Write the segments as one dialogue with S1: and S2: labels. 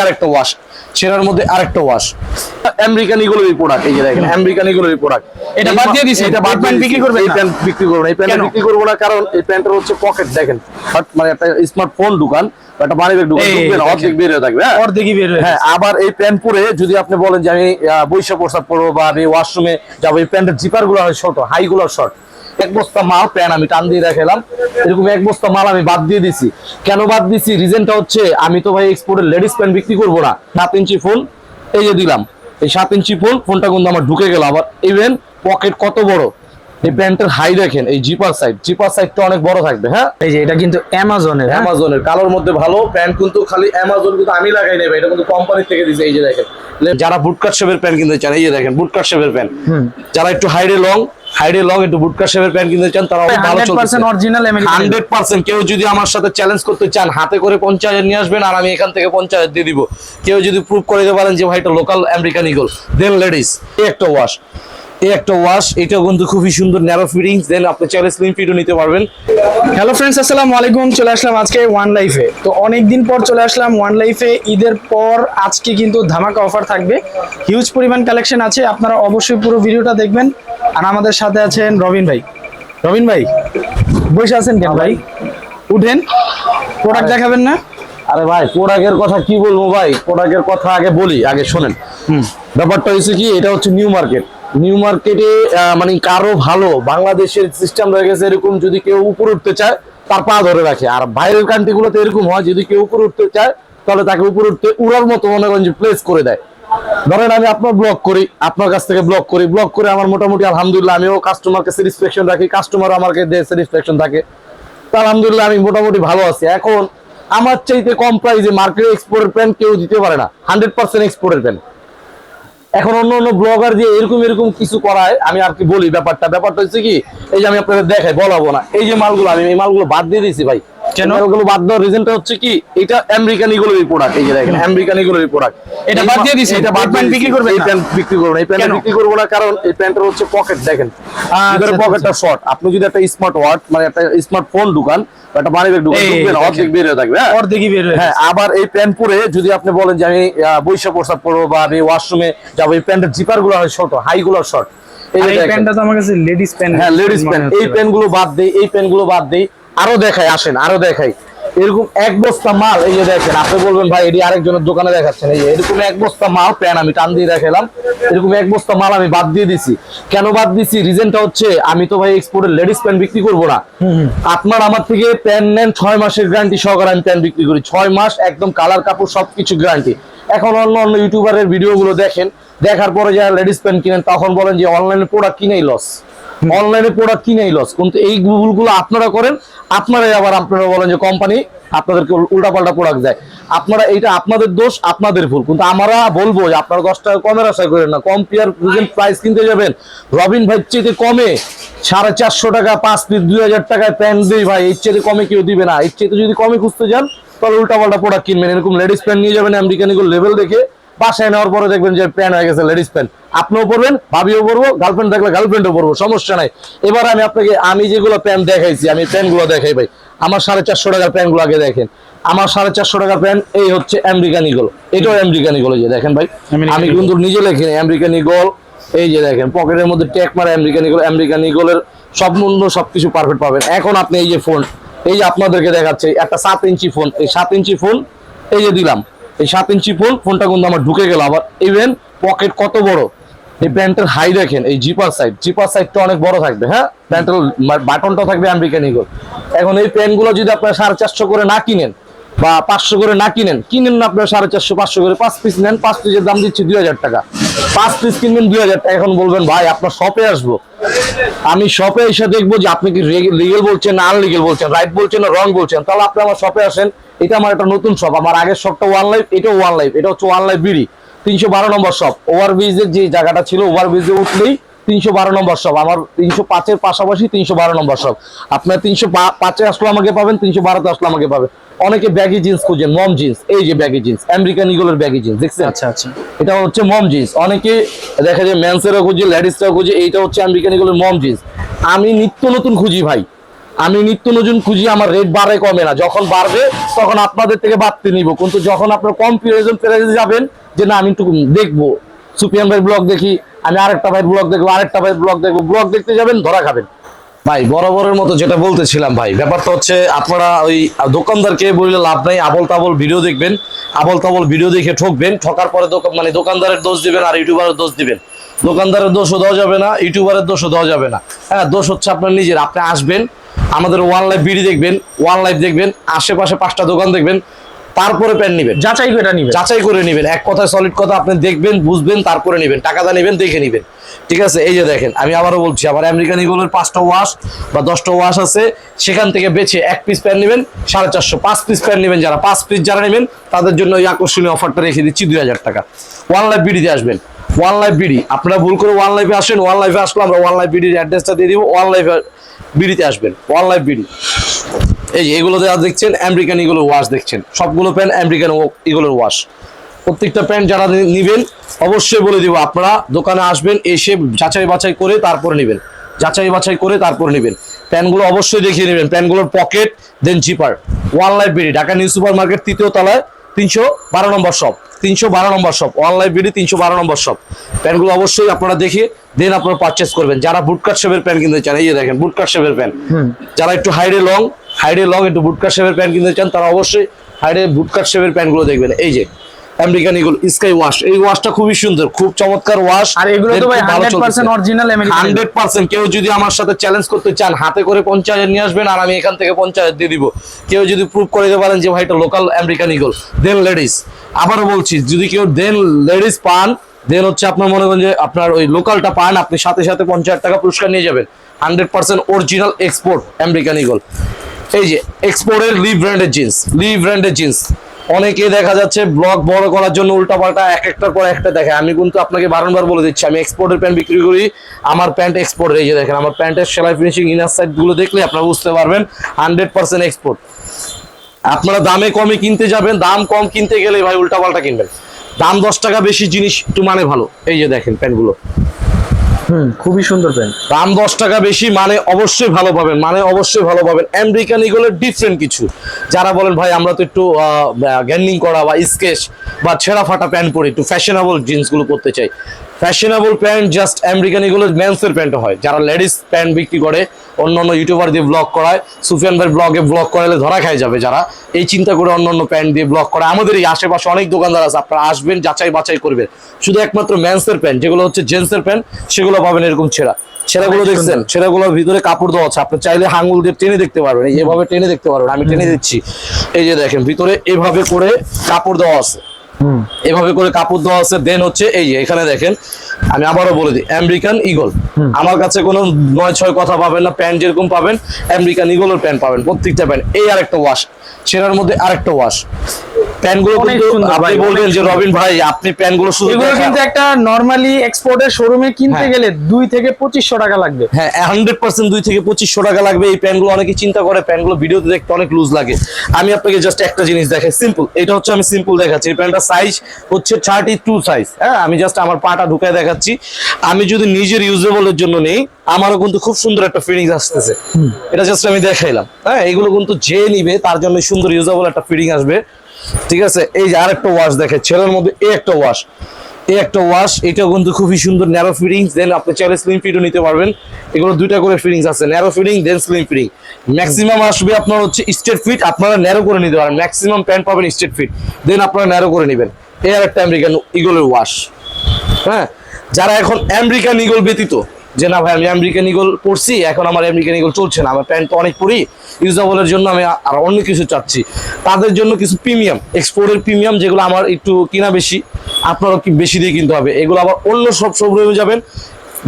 S1: আরেকটা ওয়াশ ছেঁড়ার মধ্যে আরেকটা ওয়াশ আমেরিকান ইগুলোর প্রোডাক্ট এই যে দেখেন আমেরিকান ইগুলোর প্রোডাক্ট
S2: এটা বাদ দিয়ে দিছেন?
S1: এটা বাদ
S2: প্যান্ট বিক্রি করবেন
S1: এই প্যান্ট বিক্রি করব না এই প্যান্ট বিক্রি করব না কারণ এই প্যান্টের হচ্ছে পকেট দেখেন। হট- মানে একটা স্মার্টফোন দোকান একটা মানি ব্যাগ দোকান
S2: এই,
S1: ঢুকবে না,
S2: দেখেন।
S1: অর্ধেক থাকবে হ্যাঁ?
S2: অর্ধেকই বের হয়ে
S1: হ্যাঁ আবার এই প্যান্ট পরে যদি আপনি বলেন যে আমি বৈশাখ প্রসাদ পরবো বা আমি ওয়াশরুমে যাব এই প্যান্টের জিপারগুলো হয় শর্ট হাই গুলো শর্ট এক বস্তা মাল, প্যান আমি টান দিয়ে রাখলাম এরকম এক বস্তা মাল আমি বাদ দিয়ে দিছি। কেন বাদ দিছি? রিজনটা হচ্ছে, আমি তো ভাই এক্সপোর্টের লেডিস প্যান্ট বিক্রি করব না। সাত ইঞ্চি ফোন এই যে দিলাম। এই সাত ইঞ্চি ফোন ফোনটা কিন্তু আমার ঢুকে গেল। আবার ইভেন পকেট কত বড়? এই প্যান্টের হাই দেখেন এই জিপার সাইড জিপার সাইডটা অনেক বড় থাকবে হ্যাঁ?
S2: এই যে এটা কিন্তু অ্যামাজনের
S1: অ্যামাজনের কালোর মধ্যে ভালো প্যান্ট কিন্তু খালি অ্যামাজন কিন্তু আমি লাগাই নেবে এটা কিন্তু কোম্পানি থেকে এই যে দেখেন। যারা বুটকাট শেপের প্যান্ট কিনতে চান এই যে দেখেন বুটকাট শেপের প্যান্ট। যারা একটু হাইডে লং হাইডে লং একটু বুটকাট শেপের প্যান্ট কিনতে চান তারা ভালো চলছে
S2: percent original American
S1: hundred percent কেউ যদি আমার সাথে চ্যালেঞ্জ করতে চান হাতে করে পঞ্চাশ হাজার নিয়ে আসবেন আর আমি এখান থেকে পঞ্চাশ হাজার দিয়ে দিব। কেউ যদি প্রুভ করে দিতে পারেন যে ভাই এটা local American Eagle then ladies এই একটা ওয়াশ এই একটা ওয়াশ এটা কিন্তু খুবই সুন্দর ন্যারো ফিটিংস দেন আপনি চাইলে স্লিম ফিটও নিতে পারবেন।
S2: হ্যালো ফ্রেন্ডস আসসালামু আলাইকুম চলে আসলাম আজকে ওয়ান লাইফে তো অনেক দিন পর চলে আসলাম ওয়ান লাইফে ঈদের পর আজকে কিন্তু ধামাকা অফার থাকবে। হিউজ পরিমাণ কালেকশন আছে আপনারা অবশ্যই পুরো ভিডিওটা দেখবেন। আর আমাদের সাথে আছেন রবিন ভাই। রবিন ভাই বসে আছেন কেন ভাই। উঠেন। প্রোডাক্ট দেখাবেন না?
S1: আরে ভাই প্রোডাক্টের কথা কি বলব ভাই? প্রোডাক্টের কথা আগে বলি আগে শোনেন। ব্যাপারটা হয়েছে কি এটা হচ্ছে নিউ মার্কেট নিউ মার্কেটে মানে কারও ভালো বাংলাদেশের সিস্টেম রয়ে গেছে এরকম যদি কেউ উপরে উঠতে চায়, তার পা ধরে রাখে। আর বাইরের কান্ট্রি গুলোতে এরকম হয়, যদি কেউ উপরে উঠতে চায়, তাহলে তাকে উপরে উঠতে উড়ার মতো মনে করেন যে প্লেস করে দেয়। ধরেন আমি আপনার ব্লক করি, আপনার কাছ থেকে ব্লক করি ব্লক করে আমার মোটামুটি আলহামদুলিল্লাহ আমিও কাস্টমারকে স্যাটিসফ্যাকশন রাখি কাস্টমার আমাকে স্যাটিসফ্যাকশন থাকে। তা আলহামদুলিল্লাহ আমি মোটামুটি ভালো আছি। এখন আমার চাইতে কম প্রাইসে মার্কেটে এক্সপোর্টের প্যান্ট কেউ দিতে পারে না। হান্ড্রেড পার্সেন্ট এক্সপোর্টের প্যান্ট এখন অন্য অন্য ব্লগার দিয়ে এরকম এরকম কিছু করায়, আমি আর কি বলি ব্যাপারটা। ব্যাপারটা হচ্ছে কি, এই যে আমি আপনাদের দেখাই, বলাবো না। এই যে মালগুলো, আমি এই মালগুলো বাদ দিয়ে দিয়েছি ভাই।
S2: কেন?
S1: বাদ দেওয়ার রিজনটা হচ্ছে কি এটা আমেরিকান ইগুলোর প্রোডাক্ট এই যে দেখেন আমেরিকান ইগুলোর প্রোডাক্ট
S2: এটা বাদ দিয়ে দিছেন?
S1: এটা বাদ
S2: প্যান্ট বিক্রি করবেন
S1: এই প্যান্ট বিক্রি করব এই প্যান্ট বিক্রি করব না কারণ এই প্যান্টের হচ্ছে পকেট দেখেন। ভিতরে
S2: আচ্ছা,
S1: পকেটটা শর্ট আপনি যদি একটা স্মার্ট ওয়াচ মানে একটা স্মার্টফোন দোকান একটা মানি ব্যাগ দোকান
S2: এই,
S1: ঢুকবে না,
S2: দেখেন।
S1: থাকবে হ্যাঁ?
S2: অর্ধেকই বের হয়ে
S1: হ্যাঁ আবার এই প্যান্ট পরে যদি আপনি বলেন যে আমি বৈশাখ প্রসাদ পরবো বা আমি ওয়াশরুমে যাব এই প্যান্টের জিপারগুলো হয় ছোট হাই গুলো শর্ট এই
S2: প্যান্টটা তো আমার কাছে লেডিস প্যান্ট
S1: হ্যাঁ লেডিস প্যান্ট এই প্যান্টগুলো বাদ দেই এই প্যান্টগুলো বাদ দেই। আরও দেখাই আসেন আরও দেখাই। এরকম এক বস্তা মাল এই যে দেখেন আপনি বলবেন ভাই এটি আরেকজনের দোকানে দেখাচ্ছেন। এই এরকম এক বস্তা মাল প্যান্ট আমি টান দিয়ে রাখলাম এরকম এক বস্তা মাল আমি বাদ দিয়ে দিছি। কেন বাদ দিছি? রিজনটা হচ্ছে আমি তো ভাই এক্সপোর্টের লেডিস প্যান্ট বিক্রি করব না। আপনার আমার থেকে প্যান্ট নেন ছয় মাসের গ্যারান্টি সহকারে আমি প্যান্ট বিক্রি করি। ছয় মাস একদম কালার কাপড় সবকিছু গ্যারান্টি এখন অন্য অন্য ইউটিউবারের ভিডিওগুলো দেখেন দেখার পরে যারা লেডিস প্যান্ট কিনেন তখন বলেন যে অনলাইনে প্রোডাক্ট কিনেই লস অনলাইনে প্রোডাক্ট কিনেই লস কিন্তু এই ভুলগুলো আপনারা করেন, আপনারাই আবার আপনারা বলেন যে কোম্পানি আপনাদেরকে উল্টাপাল্টা প্রোডাক্ট দেয়। আপনারা এইটা আপনাদের দোষ, আপনাদের ভুল। কিন্তু আমরা বলব যে আপনারা দশ টাকা কমের আশা করেন না। কম পিয়ার প্রাইস কিনতে যাবেন। রবিন ভাই চেয়ে কমে সাড়ে চারশো টাকা, পাঁচ পিস দুই হাজার টাকায় প্যান্ট দিই ভাই। এর চেয়ে কমে কেউ দিবে না। এর চেয়ে যদি কমে খুঁজতে যান, তাহলে উল্টাপাল্টা প্রোডাক্ট কিনবেন। এরকম লেডিস প্যান্ট নিয়ে যাবেন আমেরিকান লেভেল দেখে বাসায় নেওয়ার পরে দেখবেন যে প্যান্ট হয়ে গেছে লেডিস প্যান্ট। আপনিও পরবেন ভাবিও পরবো গার্লফ্রেন্ড থাকলে গার্লফ্রেন্ডও পরবো সমস্যা নাই। এবার আমি আপনাকে আমি যেগুলো প্যান্ট দেখাইছি আমি প্যান্টগুলো দেখাই ভাই। আমার সাড়ে চারশো টাকার প্যান্টগুলো আগে দেখেন। আমার সাড়ে চারশো টাকার প্যান্ট এই হচ্ছে আমেরিকান ইগল এটাও আমেরিকান ইগল এই যে দেখেন ভাই। আমি। কিন্তু নিজে লেখিনি আমেরিকান ইগল এই যে দেখেন পকেটের মধ্যে ট্যাগ মারা আমেরিকান ইগল আমেরিকান ইগলের সব মূল্য সবকিছু পারফেক্ট পাবেন। এখন আপনি এই যে ফোন এই যে আপনাদেরকে দেখাচ্ছে একটা সাত ইঞ্চি ফোন এই সাত ইঞ্চি ফোন এই যে দিলাম। এই সাত ইঞ্চি ফোন ফোনটা কিন্তু আমার ঢুকে গেল আবার। ইভেন পকেট কত বড়? এই প্যান্টের হাই দেখেন, এই জিপার সাইড জিপার সাইডটা অনেক বড় থাকবে হ্যাঁ? প্যান্টের বাটনটা থাকবে আমেরিকান ইগল এখন এই প্যান্টগুলো যদি আপনারা সাড়ে চারশো করে না কিনেন, বা পাঁচশো করে না কিনেন কিনেন না আপনার সাড়ে চারশো, পাঁচশো করে, পাঁচ পিস নেন, পাঁচ পিসের দাম দিচ্ছি দুই হাজার টাকা। পাঁচ পিস কিনবেন দুই হাজার টাকা। এখন বলবেন, ভাই, আপনার শপে আসব। আমি শপে এসে দেখব যে আপনি কি লিগেল বলছেন না আনলিগেল বলছেন রাইট বলছেন, না রং বলছেন। তাহলে আপনি আমার শপে আসেন এটা আমার একটা নতুন শপ আমার আগের শপটা ওয়ান লাইফ এটা ওয়ান লাইফ এটা হচ্ছে ওয়ান লাইফ বিড়ি তিনশো বারো নম্বর শপ ওভার ব্রিজের যে জায়গাটা ছিল ওভার ব্রিজে উঠলেই তিনশো বারো নম্বর শপ আমার তিনশো পাঁচের পাশাপাশি তিনশো বারো নম্বর শপ আপনার তিনশো পাঁচে আসলে আমাকে পাবেন তিনশো বারোতে আসলে আমাকে পাবেন। অনেকে ব্যাগি জিন্স খুঁজেন মম জিন্স এই যে ব্যাগি জিন্স আমেরিকান ইগলের ব্যাগি জিন্স দেখছেন?
S2: আচ্ছা আচ্ছা।
S1: এটা হচ্ছে মম জিন্স অনেকে দেখা যায় মেন্সেরও খুঁজে লেডিসরাও খুঁজে এইটা হচ্ছে আমেরিকান ইগলের মম জিন্স আমি নিত্য নতুন খুঁজি ভাই আমি নিত্য নতুন খুঁজি, আমার রেট বাড়ে, কমে না। যখন বাড়বে, তখন আপনাদের থেকে বাড়তে নিব। কিন্তু যখন আপনার কম প্রিয়জন প্রাইসে যাবেন, যে না, আমি একটু দেখব। সুপিয়ান ভাই ব্লগ দেখি, আমি আরেকটা ভাই ব্লগ দেখব, আরেকটা ভাই ব্লগ দেখব। ব্লগ দেখতে যাবেন, ধরা খাবেন। ভাই, বরাবরের মতো যেটা বলতেছিলাম ভাই, ব্যাপারটা হচ্ছে আপনারা ওই দোকানদারকে বললে লাভ নাই আবল তাবল ভিডিও দেখবেন আবল তাবল ভিডিও দেখে ঠকবেন, ঠকার পরে দোকান মানে দোকানদারের দোষ দিবেন আর ইউটিউবারের দোষ দিবেন। দোকানদারের দোষও দেওয়া যাবে না, ইউটিউবারের দোষও দেওয়া যাবে না। হ্যাঁ দোষ হচ্ছে আপনার নিজের। আপনি আসবেন আমাদের ওয়ান লাইফ বিডি দেখবেন ওয়ান লাইফ দেখবেন আশেপাশে পাঁচটা দোকান দেখবেন তারপরে প্যান নিবেন।
S2: যাচাই করে নিবে
S1: যাচাই করে নেবেন এক কথায় সলিড কথা আপনি দেখবেন বুঝবেন তারপরে নেবেন টাকাটা নেবেন দেখে নেবেন। ঠিক আছে? এই যে দেখেন আমি আবারও বলছি আমার আমেরিকান ইগলের পাঁচটা ওয়াশ বা দশটা ওয়াশ আছে সেখান থেকে বেছে এক পিস প্যান্ট নেবেন সাড়ে চারশো পাঁচ পিস প্যান্ট নেবেন যারা পাঁচ পিস যারা নেবেন তাদের জন্য এই আকর্ষণীয় অফারটা রেখে দিচ্ছি দুই হাজার টাকা। ওয়ান লাইফ বিডিতে আসবেন। ওয়ান লাইফ বিডি আপনারা ভুল করে ওয়ান লাইফে আসেন ওয়ান লাইফে আসলে আমরা ওয়ান লাইফ বিডির অ্যাড্রেসটা দিয়ে দিব ওয়ান লাইফ বিডিতে আসবেন, ওয়ান লাইফ বিডি। এই যে এগুলো দেওয়া দেখছেন, আমেরিকান ইগুলোর ওয়াশ দেখছেন। সবগুলো প্যান্ট আমেরিকান ইগুলোর ওয়াশ প্রত্যেকটা প্যান্ট যারা নিবেন, অবশ্যই বলে দিব আপনারা, দোকানে আসবেন, এসে যাচাই বাছাই করে তারপরে নেবেন। যাচাই বাছাই করে তারপরে নেবেন। প্যান্টগুলো অবশ্যই দেখিয়ে নেবেন। প্যান্টগুলোর pocket then zipper one life BD, Dhaka new super market তৃতীয় তলায়। তিনশো বারো নম্বর শপ তিনশো বারো নম্বর শপ অনলাইন বিডি তিনশো বারো নম্বর শপ প্যান্টগুলো অবশ্যই আপনারা দেখে দেন আপনারা পারচেস করবেন। যারা বুটকাট শেপের প্যান্ট কিনতে চান এই যে দেখেন বুটকাট শেপের প্যান্ট যারা একটু হাইডে লং হাইডে লং একটু বুটকাট শেপের প্যান্ট কিনতে চান তারা অবশ্যই হাইডে বুটকাট শেপের প্যান্টগুলো দেখবেন। এই যে আমেরিকান ইগল স্কাই ওয়াশ। এই ওয়াশটা খুবই সুন্দর খুব চমৎকার ওয়াশ।
S2: আর এগুলো তো ভাই hundred percent original American
S1: hundred percent কেউ যদি আমার সাথে চ্যালেঞ্জ করতে চান হাতে করে পঞ্চাশ হাজার নিয়ে আসবেন আর আমি এখান থেকে পঞ্চাশ হাজার দিয়ে দিব। কেউ যদি প্রুভ করে দিতে পারেন যে ভাই এটা local American eagle then ladies আবারও বলছি যদি কেউ দেন লেডিস পান দেন হচ্ছে আপনার মনে করেন যে আপনার ওই লোকালটা পান আপনি সাথে সাথে পঞ্চাশ টাকা পুরস্কার নিয়ে যাবেন। Hundred percent original export American eagle এই যে এক্সপোর্টের লি ব্র্যান্ডের জিন্স লি ব্র্যান্ডের জিন্স অনেকে দেখা যাচ্ছে ব্লগ বড় করার জন্য উল্টাপাল্টা এক একটার পর একটা দেখে। আমি কিন্তু আপনাকে বারংবার বলে দিচ্ছি, আমি এক্সপোর্টের প্যান্ট বিক্রি করি, আমার প্যান্ট এক্সপোর্ট এই যে দেখেন, আমার প্যান্টের সেলাই ফিনিশিং ইনার সাইডগুলো দেখলে আপনারা বুঝতে পারবেন হান্ড্রেড পার্সেন্ট এক্সপোর্ট আপনারা দামে কমে কিনতে যাবেন, দাম কম কিনতে গেলে ভাই উল্টাপাল্টা কিনবেন। দাম দশ টাকা বেশি জিনিস একটু মানে ভালো। এই যে দেখেন প্যান্টগুলো
S2: খুবই সুন্দর প্যান্ট
S1: দাম দশ টাকা বেশি মানে অবশ্যই ভালো পাবেন মানে অবশ্যই ভালো পাবেন। আমেরিকান ইগলের ডিফারেন্ট কিছু। যারা বলেন, ভাই, আমরা তো একটু গ্যান্ডিং করা বা স্কেচ বা ছেঁড়া ফাটা প্যান্ট পরি, একটু ফ্যাশনেবল জিন্সগুলো করতে চাই। ফ্যাশনেবল প্যান্ট জাস্ট আমেরিকান ইগলের মেন্সের প্যান্ট হয়। যারা লেডিস প্যান্ট বিক্রি করে অন্য অন্য ইউটিউবার দিয়ে ব্লগ করায় সুফিয়ান ভাই ব্লগে ব্লগ করালে ধরা খাই যাবে যারা। এই চিন্তা করে অন্য অন্য প্যান্ট দিয়ে ব্লগ করে আমাদের এই আশেপাশে অনেক দোকানদার আছে আপনারা আসবেন যাচাই বাছাই করবেন। শুধু একমাত্র ম্যান্সের প্যান্ট যেগুলো হচ্ছে জেন্টসের প্যান্ট সেগুলো পাবেন এরকম ছেঁড়া। ছেঁড়াগুলো দেখছেন? ছেঁড়াগুলোর ভিতরে কাপড় দেওয়া আছে আপনি চাইলে হাঙ্গুল দিয়ে টেনে দেখতে পারবেন। এই এভাবে টেনে দেখতে পারবেন আমি টেনে দিচ্ছি। এই যে দেখেন ভিতরে এভাবে করে কাপড় দেওয়া আছে। এভাবে করে কাপড় দেওয়া আছে। দেন হচ্ছে এই যে এখানে দেখেন আমি আবারও বলে দিই আমেরিকান ইগল আমার কাছে কোনো নয় ছয় কথা পাবেন না প্যান্ট যেরকম পাবেন আমেরিকান ইগলের প্যান্ট পাবেন প্রত্যেকটা প্যান্ট। এই আর একটা ওয়াশ সেটার মধ্যে আরেকটা ওয়াশ কিন্তু আপনি বলবেন যে রবিন ভাই আপনি শুধু
S2: এগুলো কিন্তু একটা নরমালি এক্সপোর্টের শোরুমে কিনতে
S1: হ্যাঁ।
S2: গেলে দুই থেকে টাকা লাগবে।
S1: হ্যাঁ হান্ড্রেড পার্সেন্ট দুই থেকে পঁচিশশো টাকা লাগবে। এই প্যান্টগুলো অনেকে চিন্তা করে প্যান্টগুলো ভিডিওতে দেখতে অনেক লুজ লাগে। আমি আপনাকে জাস্ট একটা জিনিস দেখাই সিম্পল এটা হচ্ছে আমি সিম্পল দেখাচ্ছি। এই সাইজ হচ্ছে থার্টি টু সাইজ হ্যাঁ আমি জাস্ট আমার পাটা ঢুকায় দেখাচ্ছি। আমি যদি নিজের ইউজেবলের জন্য নেই আমারও কিন্তু খুব সুন্দর একটা ফিলিংস আসতেছে। এটা জাস্ট আমি দেখাইলাম। হ্যাঁ এগুলো কিন্তু যে নিবে, তার জন্য সুন্দর ইউজেবল একটা ফিলিং আসবে। ঠিক আছে? এই যে আরেকটা ওয়াশ দেখে ছেলের মধ্যে এই একটা ওয়াশ এই একটা ওয়াশ এটাও কিন্তু খুবই সুন্দর ন্যারো ফিটিংস দেন আপনি চাইলে স্লিম ফিটও নিতে পারবেন। এগুলো দুইটা করে ফিটিংস আছে narrow fitting then slim fitting maximum আসবে আপনার হচ্ছে স্ট্রেট ফিট আপনারা ন্যারো করে নিতে পারেন। ম্যাক্সিমাম প্যান্ট পাবেন স্ট্রেট ফিট দেন আপনারা ন্যারো করে নেবেন। এই আর একটা আমেরিকান ইগলের ওয়াশ হ্যাঁ? যারা এখন আমেরিকান ইগল ব্যতীত যে, না ভাই, আমি আমেরিকান ইগল পড়ছি এখন আমার আমেরিকান ইগল চলছে না, আমার প্যান্ট অনেক পরি, ইউজাবলের জন্য আমি আর অন্য কিছু চাচ্ছি। তাদের জন্য কিছু প্রিমিয়াম এক্সপোর্টের প্রিমিয়াম, যেগুলো আমার একটু কিনা বেশি, আপনারও কি বেশি দিয়ে কিনতে হবে, এগুলো আবার অন্য সব শোরুমে যাবেন,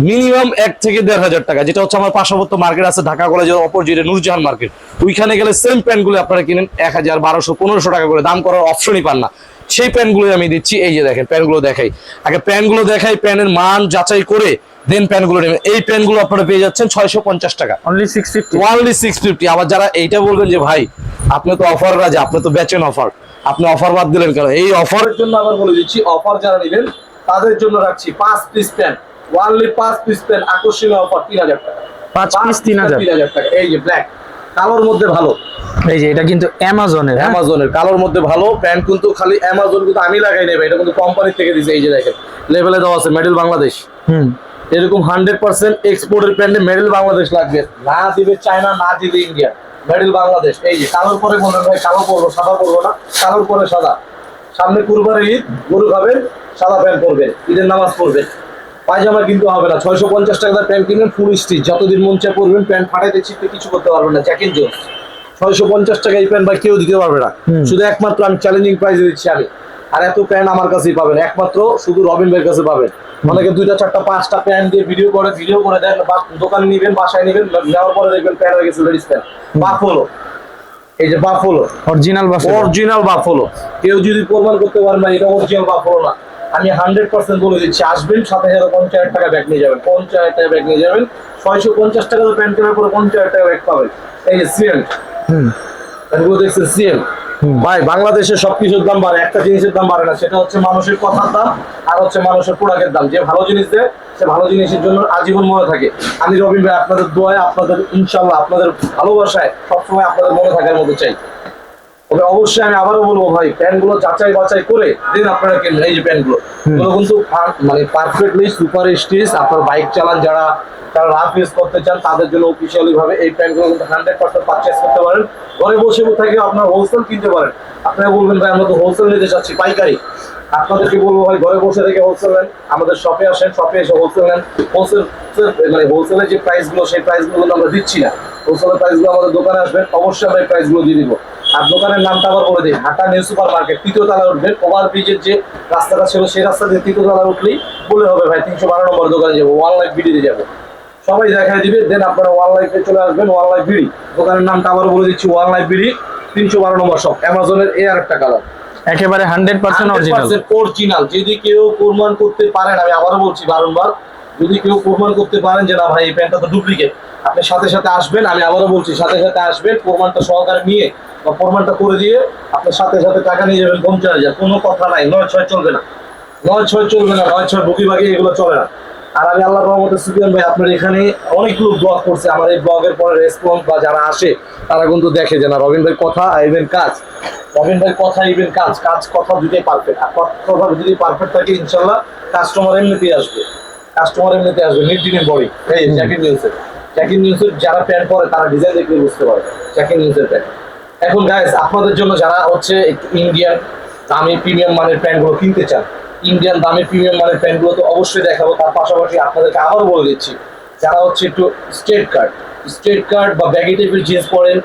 S1: মিনিমাম এক থেকে দেড় হাজার টাকা, যেটা হচ্ছে আমার পার্শ্ববর্তী মার্কেট আছে, ঢাকা কলেজের অপোজিটে নুরজাহান মার্কেট। ওইখানে গেলে সেম প্যান্টগুলো আপনারা কিনেন, এক হাজার, বারোশো, পনেরোশো টাকা করে, দাম করার অপশনই পান না। সেই প্যান্টগুলো আমি দিচ্ছি, এই যে দেখেন, প্যান্টগুলো দেখাই। আগে প্যান্টগুলো দেখাই প্যানের মান যাচাই করে দেন প্যান্টগুলো নেবেন। এই প্যান্টগুলো আপনারা পেয়ে যাচ্ছেন ছয়শো পঞ্চাশ টাকা।
S2: Only six fifty
S1: only six fifty আবার যারা এইটা বলবেন যে ভাই আপনি তো অফার রাজা আপনি তো বেচেন অফার আপনি অফার বাদ দিলেন কেন? এই অফারের জন্য আবার বলে দিচ্ছি অফার যারা নেবেন তাদের জন্য রাখছি পাঁচ পিস প্যান্ট ওয়ানলি পাঁচ পিস প্যান্ট আকর্ষণীয় অফার তিন হাজার টাকা।
S2: পাঁচ piece 3,000
S1: তিন হাজার টাকা। এই যে ব্ল্যাক কালোর মধ্যে ভালো।
S2: এই যে এটা কিন্তু অ্যামাজনের
S1: অ্যামাজনের কালোর মধ্যে ভালো। প্যান্ট কিন্তু খালি অ্যামাজন কিন্তু আমি লাগাই নেবে এটা কিন্তু কোম্পানি থেকে দিছে। এই যে দেখেন লেভেলে দেওয়া আছে মেডেল বাংলাদেশ
S2: হুম।
S1: এরকম হান্ড্রেড পার্সেন্ট এক্সপোর্টের প্যান্টে মেডেল বাংলাদেশ লাগবে। না দিবে চায়না না দিবে ইন্ডিয়া মেডেল বাংলাদেশ এই যে কালোর পরে বলবেন ভাই কালো পরবো সাদা পরবো না কালোর পরে সাদা। সামনে কুরবানের ঈদ গরু খাবেন সাদা প্যান্ট পরবেন ঈদের নামাজ পড়বেন। পায়জামা কিন্তু হবে না ছয়শো পঞ্চাশ টাকা প্যান্ট কিনবেন ফুল স্টিচ যতদিন মন চায় পরবেন প্যান্ট ফাটাইতে ছিটতে কিছু করতে পারবেন না জ্যাকেট জোন্স ছয়শো পঞ্চাশ টাকা এই প্যান্ট ভাই কেউ দিতে পারবে না। শুধু একমাত্র আমি চ্যালেঞ্জিং প্রাইসে দিচ্ছি আমি। আর এত প্যান্ট আমার কাছেই পাবেন একমাত্র শুধু রবিন ভাইয়ের কাছে পাবেন। অনেকে দুইটা চারটা পাঁচটা প্যান্ট দিয়ে ভিডিও করে ভিডিও করে দেন বা দোকানে নিবেন বাসায় নিবেন নেওয়ার পরে দেখবেন প্যান্ট হয়ে গেছে লেডিস প্যান্ট বাফলো এই যে buffalo
S2: original buffalo
S1: original buffalo কেউ যদি প্রমাণ করতে পারেন না এটা অরিজিনাল বাফলো না। আমি হান্ড্রেড পার্সেন্ট বলে দিচ্ছি আসবেন সাত হাজার পঞ্চাশ হাজার টাকা ব্যাগ নিয়ে যাবেন পঞ্চাশ হাজার টাকা ব্যাগ নিয়ে যাবেন ছয়শো পঞ্চাশ টাকা তো প্যান্ট কেনার পরে পঞ্চাশ হাজার টাকা ব্যাগ পাবেন। এই যে
S2: হুম।
S1: এগুলো দেখছেন
S2: হুম।
S1: ভাই, বাংলাদেশে সবকিছুর দাম বাড়ে, একটা জিনিসের দাম বাড়ে না, সেটা হচ্ছে মানুষের কথার দাম আর হচ্ছে মানুষের পোড়াকের দাম। যে ভালো জিনিস দেয়, সে ভালো জিনিসের জন্য আজীবন মনে থাকে। আমি রবীন্দ্র ভাই, আপনাদের দোয়ায়, আপনাদের ইনশাল্লাহ, আপনাদের ভালোবাসায় সবসময় আপনাদের মনে থাকার মতো চাই। তবে অবশ্যই আমি আবারও বলব ভাই প্যান্টগুলো যাচাই বাছাই করে দিন আপনারা কিনবেন। এই যে প্যান্টগুলো এগুলো কিন্তু মানে পারফেক্টলি সুপার স্টিচ আপনার বাইক চালান যারা যারা রাফ ইউজ করতে চান তাদের জন্য অফিসিয়ালি ভাবে এই প্যান্টগুলো কিন্তু হান্ড্রেড পার্সেন্ট পারচেস করতে পারেন। ঘরে বসে থেকে আপনার হোলসেল কিনতে পারেন। আপনারা বলবেন ভাই আমরা তো হোলসেল নিতে চাচ্ছি পাইকারি। আপনাদেরকে বলব ভাই ঘরে বসে থেকে হোলসেল নেন। আমাদের শপে আসেন শপে এসে হোলসেল নেন। হোলসেল মানে হোলসেলের যে প্রাইসগুলো সেই প্রাইসগুলো আমরা দিচ্ছি না। হোলসেলের প্রাইসগুলো আমাদের দোকানে আসবেন অবশ্যই আমরা এই প্রাইসগুলো দিয়ে দিব। আর দোকানের নামটা আবার বলে দিই ঢাকা নিউ সুপার মার্কেট তৃতীয় তলায় উঠবেন ওভার ব্রিজের যে রাস্তাটা ছিল সেই রাস্তা দিয়ে তৃতীয় তলায় উঠলেই বলে হবে ভাই তিনশো বারো নম্বর দোকানে যাব ওয়ান লাইফ বিডিতে যাব। সবাই দেখায় দিবে দেন আপনারা ওয়ান লাইফে চলে আসবেন ওয়ান লাইফ বিডি দোকানের নামটা আবার বলে দিচ্ছি ওয়ান লাইফ বিডি তিনশো বারো নম্বর শপ অ্যামাজনের এই আর একটা কালার
S2: একেবারে হান্ড্রেড পার্সেন্ট অরিজিনাল
S1: অরিজিনাল যদি কেউ প্রমাণ করতে পারেন আমি আবারও বলছি বারংবার যদি কেউ প্রমাণ করতে পারেন যে না ভাই এই প্যান্টটা তো ডুপ্লিকেট আপনি সাথে সাথে আসবেন আমি আবারও বলছি সাথে সাথে আসবেন প্রমাণটা সহকারে নিয়ে বা প্রমাণটা করে দিয়ে আপনি সাথে সাথে টাকা নিয়ে যাবেন পঞ্চাশ হাজার কোনো কথা নাই নয় ছয় চলবে না। নয় ছয় চলবে না নয় ছয় বুকি বাকি এগুলো চলে না। আর আমি আল্লাহ রহমতে সুফিয়ান ভাই আপনার এখানে অনেকগুলো ব্লগ করছে। আমার এই ব্লগের পরে রেসপন্স বা যারা আসে তারা কিন্তু দেখে যে না রবীন্দ্র কথা ইভেন কাজ। রবীন্দ্র ভাই কথা ইভেন কাজ কাজ কথা দুটোই পারফেক্ট আর কথা যদি পারফেক্ট থাকে ইনশাল্লাহ কাস্টমার এমনিতেই আসবে। কাস্টমার এমনিতে আসবে নিট দিনের বডি এই জ্যাকেট নিউজের জ্যাকেট নিউজের যারা প্যান্ট পরে তারা ডিজাইন দেখলে বুঝতে পারবে। জ্যাকেট নিউজের প্যান্ট এখন গাইস আপনাদের জন্য যারা হচ্ছে ইন্ডিয়ান দামি প্রিমিয়াম মানের প্যান্টগুলো কিনতে চান ইন্ডিয়ান দামি প্রিমিয়াম মানের প্যান্টগুলো তো অবশ্যই দেখাবো। তার পাশাপাশি আপনাদেরকে আবারও বলে দিচ্ছি, যারা হচ্ছে একটু স্ট্রেট কার্ড স্ট্রেট কার্ড বা ব্যাগি টাইপের জিন্স পরেন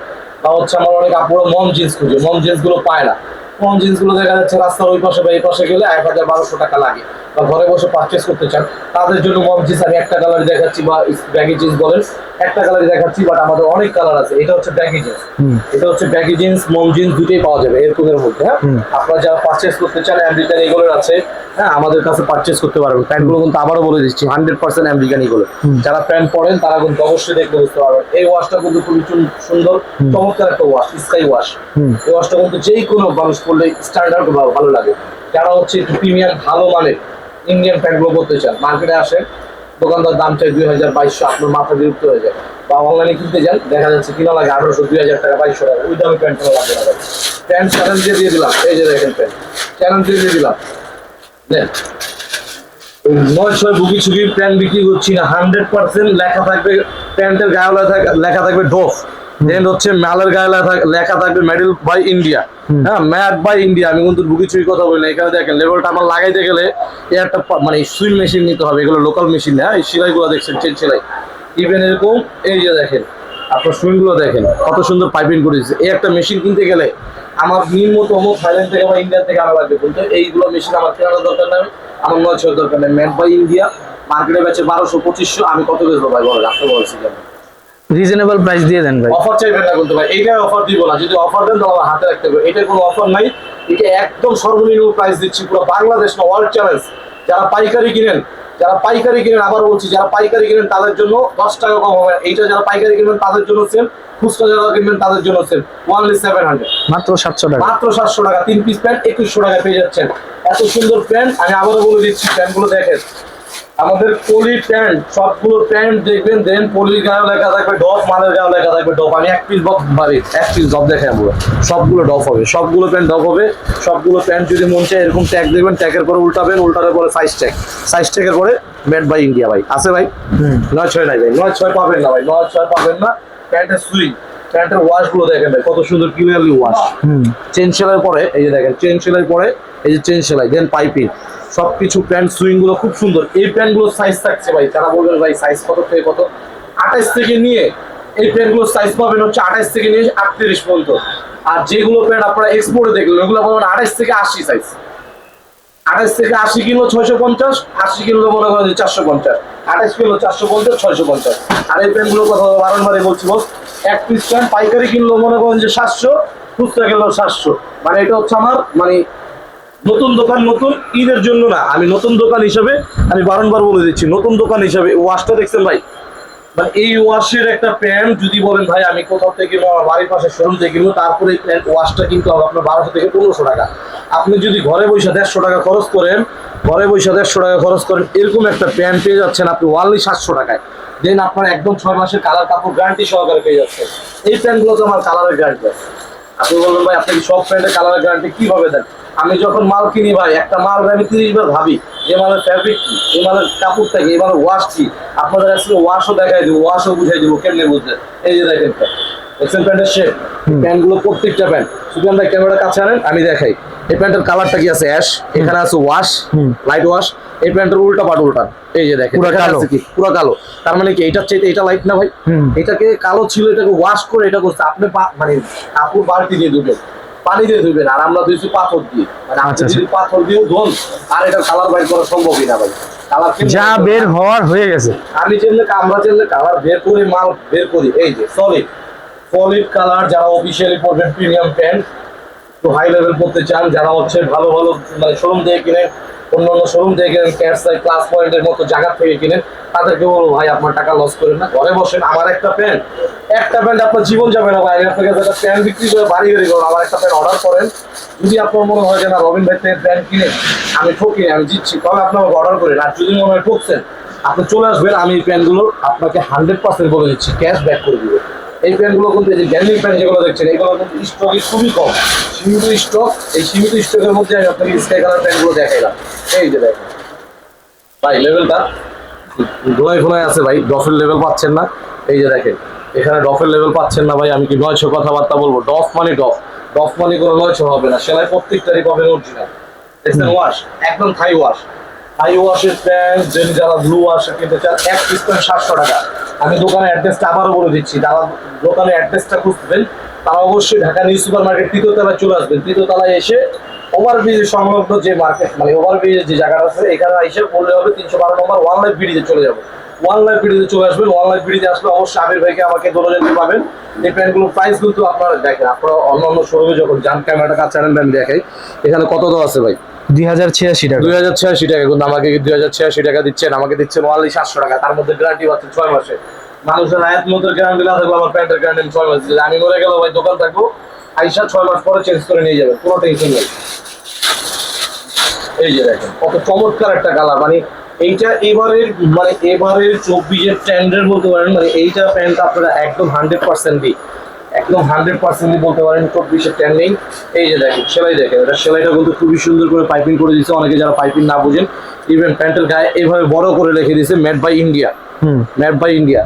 S1: বা হচ্ছে আমার অনেক আপুরো মম জিন্স খুঁজে, মম জিন্সগুলো পায় না। মম জিন্সগুলো দেখা যাচ্ছে রাস্তার ওই পাশে বা এই পাশে গেলে এক হাজার বারোশো টাকা লাগে। বা ঘরে বসে পারচেস করতে চান তাদের জন্য মম জিন্স আমি একটা কালার দেখাচ্ছি বা ব্যাগি জিন্স বলেন একটা কালারই দেখাচ্ছি বাট আমাদের অনেক কালার আছে। এটা হচ্ছে ব্যাগি জিন্স। এটা হচ্ছে ব্যাগি জিন্স মম জিন্স দুটোই পাওয়া যাবে এরকমের মধ্যে হ্যাঁ? আপনারা যারা পারচেস করতে চান আমেরিকান এগুলোর আছে হ্যাঁ আমাদের কাছে পারচেস করতে পারবেন। প্যান্টগুলো কিন্তু আবারও বলে দিচ্ছি হান্ড্রেড পার্সেন্ট আমেরিকান এগুলো যারা প্যান্ট পরেন তারা কিন্তু অবশ্যই দেখলে বুঝতে পারবেন। এই ওয়াশটা কিন্তু খুবই সুন্দর চমৎকার একটা ওয়াশ স্কাই ওয়াশ। এই ওয়াশটা কিন্তু যেই কোনো মানুষ পরলে স্ট্যান্ডার্ড ভালো লাগে। যারা হচ্ছে একটু প্রিমিয়াম ভালো মানের ইন্ডিয়ান প্যান্টগুলো করতে চান মার্কেটে আসেন, দোকানদার দাম চাই দুই হাজার বাইশশো, আপনার মাথা বিরক্ত হয়ে যায় বা অনলাইনে কিনতে যান, দেখা যাচ্ছে কিনা লাগে আঠারোশো, দুই হাজার টাকা, বাইশশো টাকা, ওই দামে প্যান্ট কেনা লাগে না প্যান্ট চ্যালেঞ্জ দিয়ে দিয়ে দিলাম, এই যে দেখেন প্যান্ট চ্যালেঞ্জ দিয়ে দিয়ে দিলাম। নয় ছয় বুকি ছুকি প্যান্ট বিক্রি করছি না হান্ড্রেড পার্সেন্ট লেখা থাকবে, প্যান্টের গায়ে লেখা থাকবে ডোফ। দেন হচ্ছে মালের গায়ে লেখা- থাকবে মেডেল বাই ইন্ডিয়া। হ্যাঁ ম্যাড বাই ইন্ডিয়া। আমি কিন্তু বুকি কথা বলি না। এখানে দেখেন লেভেলটা আমার লাগাইতে গেলে একটা মানে সুইং মেশিন নিতে হবে। এগুলো লোকাল মেশিন হ্যাঁ এই সেলাইগুলো দেখছেন চেন সেলাই। ইভেন এরকম এই যে দেখেন আপনার দেখেন কত সুন্দর পাইপিং করেছে। এই একটা মেশিন কিনতে গেলে আমার নিম্নতম থাইল্যান্ড থেকে বা ইন্ডিয়া থেকে আনা লাগবে। কিন্তু এইগুলো মেশিন আমার কেনার দরকার নেই আমার নয় ছয় দরকার নেই। ম্যাড বাই ইন্ডিয়া মার্কেটে বেচে বারোশো পঁচিশশো আমি কত বেচবো ভাই? বলেন আপনি বলছি
S2: রিজনেবল প্রাইস দিয়ে দেন ভাই।
S1: অফার চাইবেন না কিন্তু ভাই এইটাই অফার দিব না। যদি অফার দেন তাহলে আমার হাতে রাখতে হবে। এটা কোনো অফার নাই। এটা একদম সর্বনিম্ন প্রাইস দিচ্ছি পুরো বাংলাদেশ না ওয়ার্ল্ড চ্যালেঞ্জ যারা পাইকারি কিনেন যারা পাইকারি কিনেন আবার বলছি যারা পাইকারি কিনেন তাদের জন্য দশ টাকা কম হবে এইটা যারা পাইকারি কিনবেন তাদের জন্য সেম খুচরা যারা কিনবেন তাদের জন্য সেম ওয়ানলি সেভেন হান্ড্রেড
S2: মাত্র সাতশো টাকা।
S1: মাত্র সাতশো টাকা। তিন পিস প্যান্ট একুশশো টাকা পেয়ে যাচ্ছেন। এত সুন্দর প্যান্ট আমি আবারও বলে দিচ্ছি প্যান্টগুলো দেখেন। আমাদের পলি প্যান্ট সবগুলো প্যান্ট দেখবেন দেন পলির গায়ে লেখা থাকবে ডফ মালের গায়ে লেখা থাকবে ডফ। আমি এক পিস বক ভাবি এক পিস ডফ দেখে আমরা। সবগুলো ডফ হবে সবগুলো প্যান্ট ডফ হবে। সবগুলো প্যান্ট যদি মন চায় এরকম ট্যাগ দেখবেন ট্যাগের পরে উল্টাবেন উল্টানোর পরে সাইজ ট্যাগ সাইজ ট্যাগের পরে মেড বাই ইন্ডিয়া ভাই। আছে ভাই? নয় ছয় নাই ভাই নয় ছয় পাবেন না ভাই নয় ছয় পাবেন না। প্যান্টের সুইং প্যান্টের ওয়াশগুলো দেখেন ভাই কত সুন্দর ক্লিয়ারলি ওয়াশ চেন সেলাই পরে এই যে দেখেন চেন সেলাই পরে এই যে চেন সেলাই দেন পাইপিং। সবকিছু প্যান্ট সুইংগুলো খুব সুন্দর। এই প্যান্টগুলো সাইজ থাকছে ভাই তারা বলবেন ভাই সাইজ কত থেকে কত? আঠাইশ থেকে নিয়ে এই প্যান্টগুলো সাইজ পাবেন হচ্ছে আঠাইশ থেকে নিয়ে আটত্রিশ পর্যন্ত। আর যেগুলো প্যান্ট আপনারা এক্সপোর্টে দেখলেন, ওগুলো পাবেন আঠাইশ থেকে আশি সাইজ আঠাইশ থেকে আশি কিলো ছয়শো পঞ্চাশ, আশি কিলো মনে করেন চারশো পঞ্চাশ। আঠাইশ কিলো চারশো পঞ্চাশ, ছয়শো পঞ্চাশ। আর এই প্যান্টগুলোর কথা বারংবারই বলছি বস এক পিস প্যান্ট পাইকারি কিনলো মনে করেন যে সাতশো, খুচরা কিনলো সাতশো। মানে এটা হচ্ছে আমার মানে নতুন দোকান, নতুন ঈদের জন্য না, আমি নতুন দোকান হিসাবে আমি বারংবার বলে দিচ্ছি, নতুন দোকান হিসাবে ওয়াশটা দেখছেন ভাই? এই ওয়াশের একটা প্যান্ট যদি বলেন ভাই, আমি কোথাও থেকে আমার বাড়ির পাশে শোরুম থেকে কিনবো, তারপরে এই প্যান্ট ওয়াশটা কিনতে হবে আপনার বারোশো থেকে পনেরোশো টাকা। আপনি যদি ঘরে বসে দেড়শো টাকা খরচ করেন, ঘরে বসে দেড়শো টাকা খরচ করেন, এরকম একটা প্যান্ট পেয়ে যাচ্ছেন আপনি ওয়ানলি সাতশো টাকায়। দেন আপনার একদম ছয় মাসের কালার কাপড় গ্যারান্টি সহকারে পেয়ে যাচ্ছেন। এই প্যান্টগুলো তো আমার কালারের গ্যারান্টি আছে। আপনি বলবেন, ভাই, আপনি সব প্যান্টের কালারের গ্যারান্টি কীভাবে দেন? আমি যখন মাল কিনি ভাই একটা মাল আমি তিরিশ বার ভাবি যে মালের ফ্যাব্রিক কি এই মালের কাপড়টা কি এই মালের ওয়াশ কি? আপনাদের আসলে ওয়াশও দেখাই দেবো ওয়াশও বুঝাই দেবো কেমনে বুঝতে এই যে দেখেন এক্সেল প্যান্টের শেপ প্যান্টগুলো প্রত্যেকটা প্যান্ট। শুধু আমরা ক্যামেরার কাছে আনেন আমি দেখাই। এই প্যান্টের কালারটা কি আছে? অ্যাশ এখানে আছে ওয়াশ লাইট ওয়াশ এই প্যান্টের উল্টা পাট উল্টা। এই যে দেখেন
S2: পুরো কালো।
S1: কি? পুরো কালো। তার মানে কি এটার চাইতে এটা লাইট না ভাই। এটাকে কালো ছিল এটাকে ওয়াশ করে এটা করছে। আপনি মানে কাপড় বালতি দিয়ে ধুবেন পানি দিয়ে ধুবেন আর আমরা ধুইছি পাথর দিয়ে। মানে আপনি
S2: আচ্ছা,
S1: যদি পাথর দিয়েও ধোন আর এটা কালার বাইর করা সম্ভবই না ভাই। কালার
S2: যা বের হওয়ার হয়ে গেছে।
S1: আমি আমরা কালার বের করে মাল বের করি। এই যে সলিড সলিড কালার যারা অফিসিয়ালি পরবেন প্রিমিয়াম প্যান্ট তো হাই লেভেল করতে চান যারা হচ্ছে ভালো ভালো মানে শোরুম থেকে কিনেন অন্য অন্য শোরুম থেকে কিনেন ক্যাটসাই ক্লাস পয়েন্টের মতো জায়গা থেকে কিনেন তাদেরকে বলব ভাই আপনার টাকা লস করেন না ঘরে বসেন। আমার একটা প্যান্ট একটা প্যান্ট আপনার জীবন যাবে না ভাই। কাছে একটা প্যান্ট বিক্রি করে বাড়ি গাড়ি করুন। আমার একটা প্যান্ট অর্ডার করেন। যদি আপনার মনে হয় যে, না, রবিন ভাই প্যান্ট কিনে আমি ঠকি আমি জিতছি, তবে আপনি আমাকে অর্ডার করেন। আর যদি মনে হয় ঠকছেন, আপনি চলে আসবেন। আমি এই প্যান্টগুলো আপনাকে হান্ড্রেড পার্সেন্ট বলে দিচ্ছি ক্যাশ ব্যাক করে দিব। এই প্যান্টগুলো কিন্তু এই যে গ্যামিং প্যান্ট যেগুলো দেখছেন, এগুলো কিন্তু স্টকে খুবই কম। সীমিত স্টক এই সীমিত স্টকের মধ্যে আমি আপনাকে স্কাই কালার প্যান্টগুলো দেখাইলাম। এই যে দেখেন। ভাই লেভেলটা ধোলাই ফোলাই আছে ভাই ডফের লেভেল পাচ্ছেন না। এই যে দেখেন। এখানে ডফের লেভেল পাচ্ছেন না ভাই আমি কি নয়শ কথাবার্তা বলব? ডফ মানে ডফ। ডফ মানে কোনো নয়শ হবে না সেলাই প্রত্যেকটারই পাবেন অরিজিনাল দেখছেন ওয়াশ একদম থাই ওয়াশ থাই ওয়াশের প্যান্ট যদি যারা ব্লু ওয়াশ কিনতে চান এক পিস প্যান্ট সাতশো টাকা। আমি দোকানের অ্যাড্রেসটা আবারও বলে দিচ্ছি যারা দোকানের অ্যাড্রেসটা খুঁজবেন তারা অবশ্যই ঢাকা নিউ সুপার মার্কেট তৃতীয় তলায় চলে আসবেন। তৃতীয় তলায় এসে ওভারব্রিজ সংলগ্ন যে মার্কেট মানে ওভারব্রিজের যে জায়গাটা আছে এখানে এসে বললে হবে তিনশো বারো নম্বর ওয়ান লাইফ ব্রিজে চলে যাব। ওয়ান লাইফ ব্রিজে চলে আসবেন। ওয়ান লাইফ ব্রিজে আসলে অবশ্যই আবির ভাইকে আমাকে দোলজনকে পাবেন এই প্যান্টগুলোর প্রাইস কিন্তু আপনারা দেখেন আপনারা অন্য অন্য শোরুমে যখন যান ক্যামেরাটা কাছে আনেন আমি দেখাই। এখানে কত তো আছে ভাই?
S2: দুই হাজার ছিয়াশি টাকা।
S1: দুই হাজার ছিয়াশি টাকা। কিন্তু আমাকে দুই হাজার ছিয়াশি টাকা দিচ্ছেন? আমাকে দিচ্ছেন ওয়ানলি সাতশো টাকা। তার মধ্যে গ্যারান্টি পাচ্ছেন ছয় মাসে। মানুষের আয়াত মধ্যে গ্যারান্টি না থাকলে আমার প্যান্টের গ্যারান্টি ছয় মাস দিলে। আমি মরে গেল ভাই দোকান থাকব। আইসা ছয় মাস পরে চেঞ্জ করে নিয়ে যাবেন কোনো টেনশন নেই। এই যে দেখেন কত চমৎকার একটা কালার মানে এইটা এবারের মানে এবারের চব্বিশের ট্রেন্ডের বলতে পারেন মানে এইটা প্যান্ট আপনারা একদম হান্ড্রেড পার্সেন্টই একদম হান্ড্রেড পার্সেন্টই বলতে পারেন চব্বিশের ট্রেন্ডিং এই। যে দেখেন সেলাই দেখেন এটা সেলাইটা কিন্তু খুবই সুন্দর করে পাইপিং করে দিচ্ছে অনেকে যারা পাইপিং না বুঝেন ইভেন প্যান্টের গায়ে এইভাবে বড় করে রেখে দিয়েছে made by India
S2: hmm.
S1: Made by India